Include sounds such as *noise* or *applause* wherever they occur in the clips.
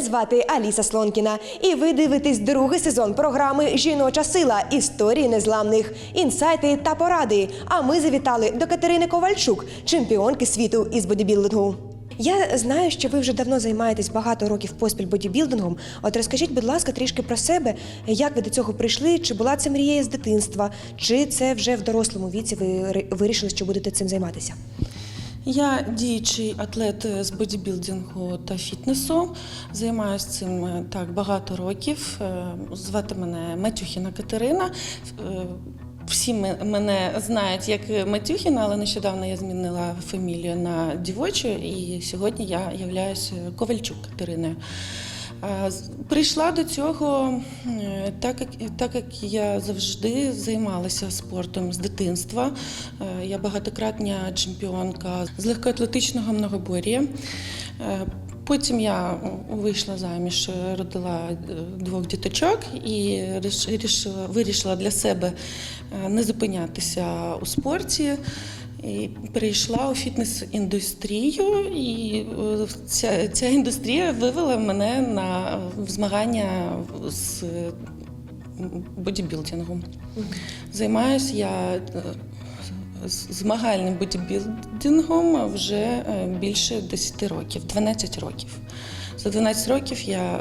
Звати Аліса Слонкіна, і ви дивитесь другий сезон програми Жіноча сила історії незламних, інсайти та поради. А ми завітали до Катерини Ковальчук, чемпіонки світу із бодібілдингу. Я знаю, що ви вже давно займаєтесь багато років поспіль бодібілдингом. От розкажіть, будь ласка, трішки про себе, як ви до цього прийшли? Чи була це мрія з дитинства, чи це вже в дорослому віці ви вирішили, що будете цим займатися? Я діючий атлет з бодібілдингу та фітнесу. Займаюся цим е, так багато років. Е, Звати мене Матюхіна Катерина. Е, Всі мене знають як Матюхіна, але нещодавно я змінила фамілію на дівочу, і сьогодні я являюся Ковальчук Катериною. Прийшла до цього так, як так як я завжди займалася спортом з дитинства. Е, Я багатократня чемпіонка з легкоатлетичного многобор'я. Е, Потім я вийшла заміж, родила е, двох діточок і вирішила для себе не зупинятися у спорті. І перейшла у фітнес-індустрію, і е, ця, ця індустрія вивела мене на змагання з бодібілдингом. Займаюся я е, змагальним бодібілдингом вже е, більше 10 років, 12 років. За 12 років я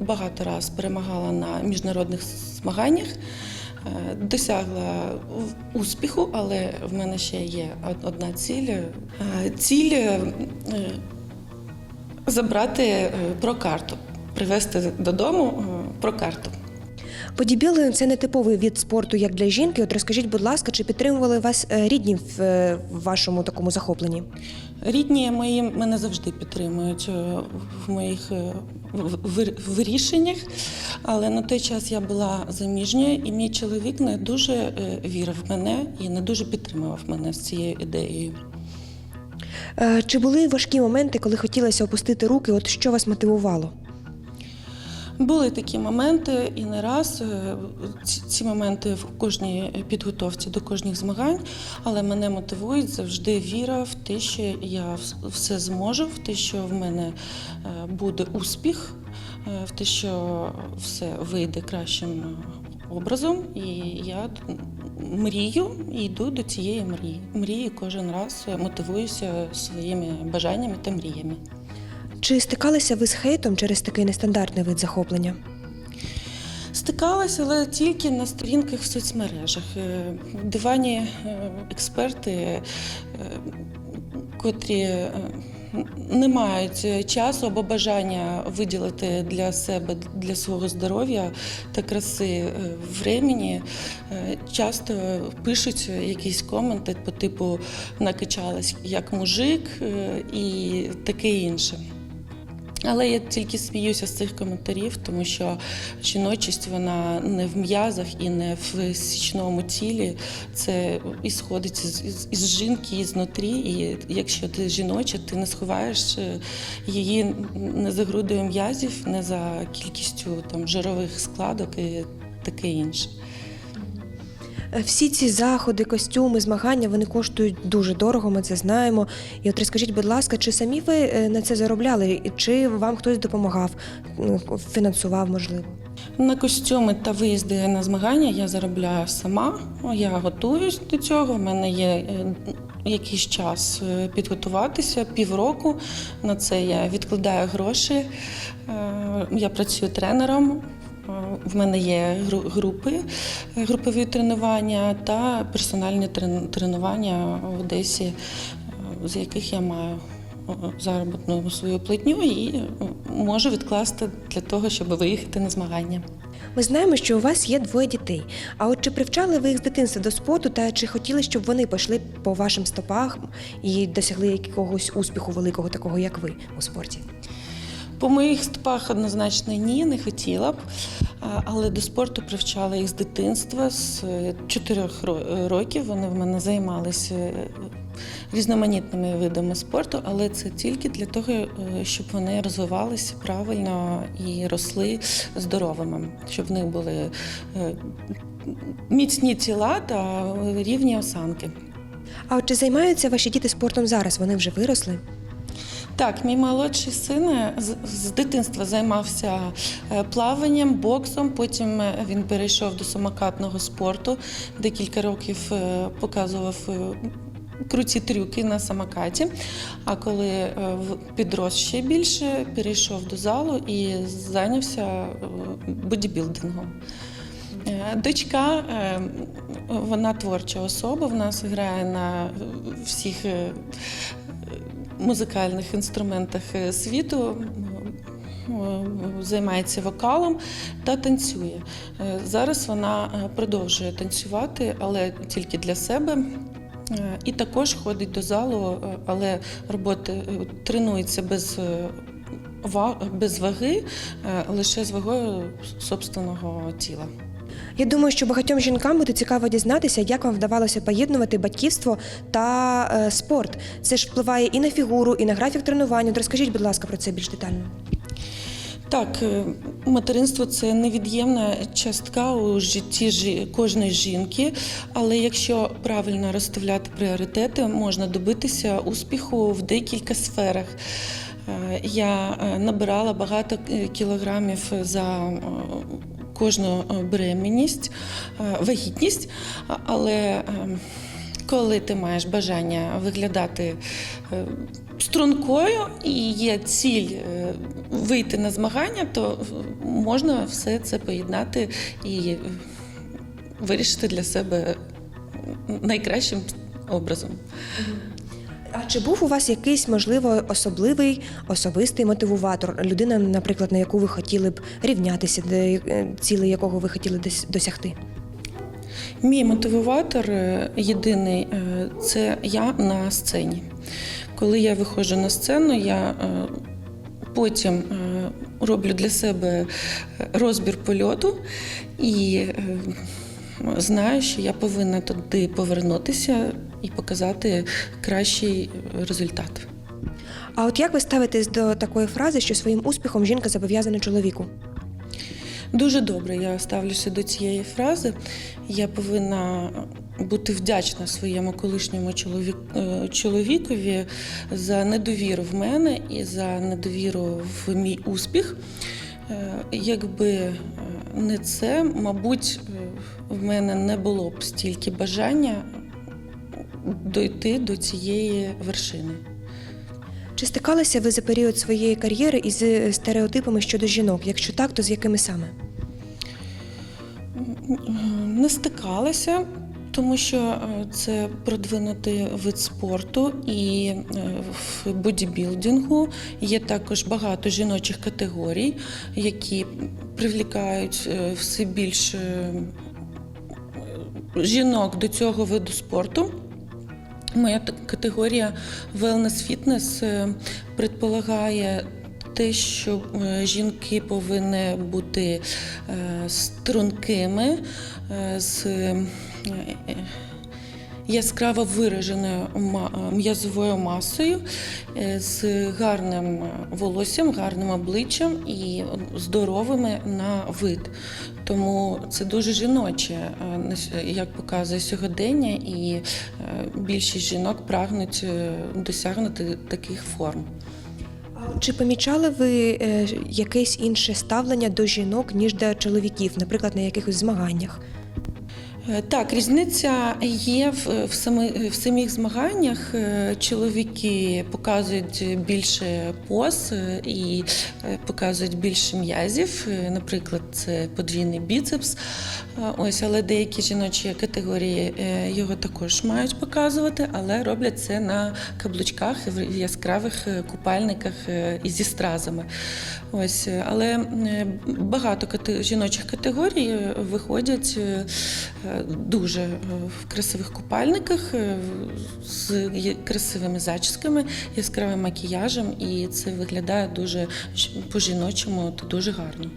багато раз перемагала на міжнародних змаганнях. Е, Досягла успіху, але в мене ще є одна ціль. Е, Ціль е, забрати прокарту, привезти додому прокарту. Бодібілдинг – це не типовий від спорту, як для жінки. От розкажіть, будь ласка, чи підтримували вас е, рідні в, е, вашому такому захопленні? Рідні мої мене завжди підтримують е, в моїх в- в- вирішеннях, але на той час я була заміжньою, і мій чоловік не дуже вірив в мене і не дуже підтримував мене з цією ідеєю. Чи були важкі моменти, коли хотілося опустити руки? От що вас мотивувало? Були такі моменти, і не раз е, ці, моменти в кожній підготовці до кожних змагань, але мене мотивують завжди віра в те, що я все зможу, в те, що в мене е, буде успіх, е, в те, що все вийде кращим образом. І я мрію і йду до цієї мрії. Мрії кожен раз мотивуюся своїми бажаннями та мріями. Чи стикалися ви з хейтом через такий нестандартний вид захоплення? Стикалася, але тільки на сторінках в соцмережах. Е, Дивані е, експерти, е, котрі не мають часу або бажання виділити для себе, для свого здоров'я та краси времені, часто пишуть якісь коменти по типу накачалась як мужик і таке інше. Але я тільки сміюся з цих коментарів, тому що жіночість вона не в м'язах і не в січному тілі. Це ісходить із, із, із жінки, ізнутрі. І якщо ти жіноча, ти не сховаєш е, її не за грудою м'язів, не за кількістю там жирових складок і таке інше. Е, Всі ці заходи, костюми, змагання вони коштують дуже дорого, ми це знаємо. І от розкажіть, будь ласка, чи самі ви е, на це заробляли, чи вам хтось допомагав, фінансував, можливо? На костюми та виїзди на змагання я заробляю сама. Я готуюсь до цього. В мене є е, якийсь час підготуватися, півроку. На це я відкладаю гроші. Я працюю тренером. В мене є гру- групи, групові тренування та персональні тренування в Одесі, е, з яких я маю е, заробітну свою платню і е, можу відкласти для того, щоб виїхати на змагання. Ми знаємо, що у вас є двоє дітей. А от чи привчали ви їх з дитинства до спорту, та чи хотіли, щоб вони пішли по вашим стопах і досягли якогось успіху великого, такого як ви у спорті? По моїх стопах однозначно ні, не хотіла б. Але до спорту привчала їх з дитинства, з е, чотирьох років. Вони в мене займалися е, різноманітними видами спорту, але це тільки для того, е, щоб вони розвивалися правильно і росли здоровими, щоб в них були міцні тіла та рівні осанки. А от чи займаються ваші діти спортом зараз? Вони вже виросли? Так, мій молодший син е, з, дитинства займався е, плаванням, боксом. Потім е, він перейшов до самокатного спорту. Декілька років показував. Круті трюки на самокаті. А коли підрос ще більше, перейшов до залу і зайнявся бодібілдингом. Дочка, вона творча особа, в нас грає на всіх музикальних інструментах е, світу. е, Займається вокалом та танцює. Е, Зараз вона продовжує танцювати, але тільки для себе. І також ходить до залу, але роботи тренується без, без ваги, лише з вагою собственного тіла. Я думаю, що багатьом жінкам буде цікаво дізнатися, як вам вдавалося поєднувати батьківство та е, спорт. Це ж впливає і на фігуру, і на графік тренування. От Розкажіть, будь ласка, про це більш детально. Так, е, материнство це невід'ємна частка у житті кожної жінки, але якщо правильно розставляти пріоритети, можна добитися успіху в декілька сферах. Е, Я набирала багато кілограмів за кожну е, беременність, е, вагітність, але е, коли ти маєш бажання виглядати стрункою і є ціль вийти на змагання, то можна все це поєднати і вирішити для себе найкращим образом. А чи був у вас якийсь, можливо, особливий особистий мотивуватор? Людина, наприклад, на яку ви хотіли б рівнятися, е, цілей якого ви хотіли досягти? Мій мотиватор е, єдиний е, це я на сцені. Коли я виходжу на сцену, я потім роблю для себе розбір польоту і знаю, що я повинна туди повернутися і показати кращий результат. А от як ви ставитесь до такої фрази, що своїм успіхом жінка зобов'язана чоловіку? Дуже добре я ставлюся до цієї фрази. Я повинна бути вдячна своєму колишньому чоловік, е, чоловікові за недовіру в мене і за недовіру в мій успіх. Е, Якби е, не це, мабуть, в мене не було б стільки бажання дойти до цієї вершини. Чи стикалися ви за період своєї кар'єри із е, стереотипами щодо жінок? Якщо так, то з якими саме? Не стикалася, тому що е, це продвинутий вид спорту, і е, в бодібілдингу є також багато жіночих категорій, які привлікають все більше жінок до цього виду спорту. Моя категорія wellness fitness е, предполагає те, що е, жінки повинні бути е, стрункими, е, з яскраво вираженою м'язовою масою, е, з гарним волоссям, гарним обличчям і здоровими на вид. Тому це дуже жіноче, е, як показує сьогодення, і е, більшість жінок прагнуть досягнути таких форм. Чи помічали ви якесь інше ставлення до жінок, ніж до чоловіків, наприклад, на якихось змаганнях? Е, Так, різниця є в, в, сами, в самих змаганнях. Е, Чоловіки показують більше поз е, і показують більше м'язів. Наприклад, це подвійний біцепс. Ось, але деякі жіночі категорії його також мають показувати, але роблять це на каблучках і в яскравих купальниках і зі стразами. Ось, але багато жіночих категорій виходять дуже е, в красивих купальниках е, з красивими зачісками, яскравим макіяжем, і це виглядає дуже по-жіночому та дуже гарно.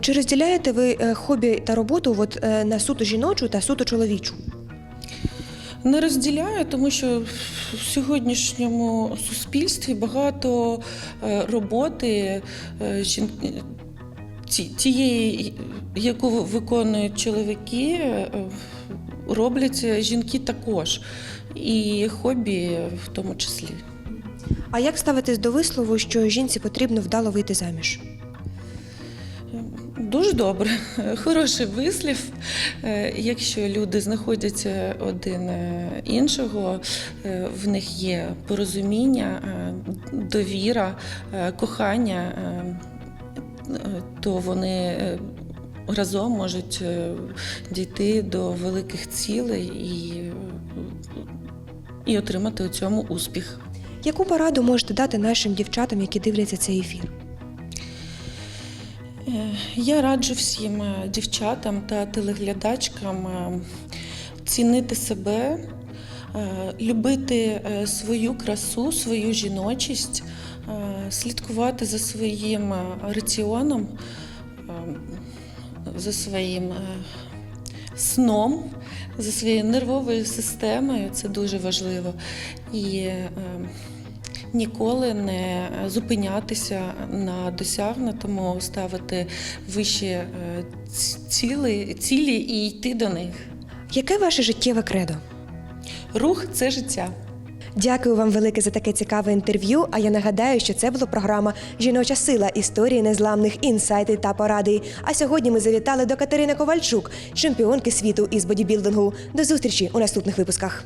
Чи розділяєте ви е, хобі та роботу от, на суто жіночу та суто чоловічу? Не розділяю, тому що в сьогоднішньому суспільстві багато роботи тієї, яку виконують чоловіки, е, роблять жінки також, і хобі в тому числі. А як ставитись до вислову, що жінці потрібно вдало вийти заміж? Дуже добре, *laughs* хороший вислів. Е, Якщо люди знаходяться один е, іншого, в них є порозуміння, довіра, кохання, то вони е, разом можуть е, дійти до великих цілей і, е, і отримати у цьому успіх. Яку пораду можете дати нашим дівчатам, які дивляться цей ефір? Е, Я раджу всім е, дівчатам та телеглядачкам е, цінити себе, е, любити е, свою красу, свою жіночість, е, слідкувати за своїм е, раціоном, е, за своїм е, сном, за своєю нервовою системою. Це дуже важливо. І е, ніколи не зупинятися на досягнутому, ставити вищі е, ціли, цілі і йти до них. Яке ваше життєве кредо? Рух це життя. Дякую вам велике за таке цікаве інтерв'ю. А я нагадаю, що це була програма Жіноча сила історії незламних інсайти та поради. А сьогодні ми завітали до Катерини Ковальчук, чемпіонки світу із бодібілдингу. До зустрічі у наступних випусках.